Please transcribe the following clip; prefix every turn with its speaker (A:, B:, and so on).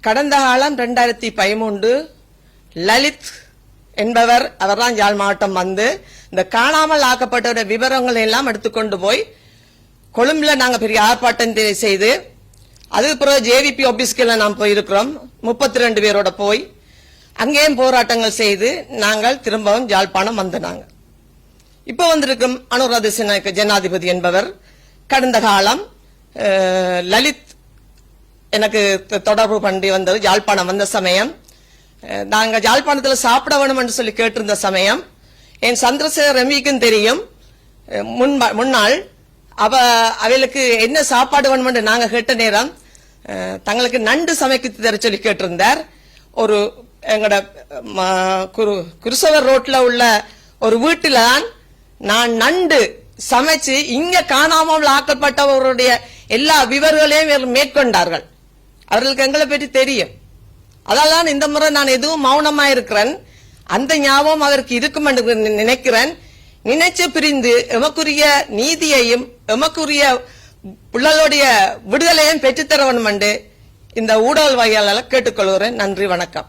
A: கடந்த காலம் ரெண்டாயிரத்தி பதிமூன்று லலித் என்பவர் அவர்தான் யாழ் மாவட்டம் வந்து இந்த காணாமல் ஆக்கப்பட்டவர விவரங்களை எல்லாம் எடுத்துக்கொண்டு போய் கொழும்புல நாங்க பெரிய ஆர்ப்பாட்டம் செய்து அதுக்கு பிறகு ஜேவிபி ஆபீஸ்க்கு நாம் போயிருக்கிறோம். முப்பத்தி ரெண்டு பேரோட போய் அங்கேயும் போராட்டங்கள் செய்து நாங்கள் திரும்பவும் யாழ்ப்பாணம் வந்து இப்போ வந்திருக்கும் அனுராத ஜனாதிபதி என்பவர் கடந்த காலம் லலித் எனக்கு தொடர்பு பண்ணி வந்தது யாழ்ப்பாணம் வந்த சமயம். நாங்கள் யாழ்ப்பாணத்தில் சாப்பிட வேணும் என்று சொல்லி கேட்டிருந்த சமயம். என் சந்திரசேகர் ரவிக்கும் தெரியும். முன் முன்னாள். அவ அவளுக்கு என்ன சாப்பாடு வேணும் என்று நாங்கள் கேட்ட நேரம் தங்களுக்கு நண்டு சமைக்க தர சொல்லி கேட்டிருந்தார். ஒரு எங்களோட ம- குரு குருசவர் ரோட்ல உள்ள ஒரு வீட்டில் தான் நான் நண்டு சமைச்சு இங்க காணாமல் ஆக்கப்பட்டவருடைய எல்லா விவரங்களையும் மேற்கொண்டார்கள். அவர்களுக்கு எங்களை பற்றி தெரியும். அதால் இந்த முறை நான் எதுவும் மௌனமா இருக்கிறேன். அந்த ஞாபகம் அவருக்கு இருக்கும் என்று நினைக்கிறேன். நினைச்சு பிரிந்து எமக்குரிய நீதியையும் எமக்குரிய பிள்ளைகளுடைய விடுதலையும் பெற்றுத்தர வேண்டும் என்று இந்த ஊடக வகையாளர் கேட்டுக்கொள்கிறேன். நன்றி வணக்கம்.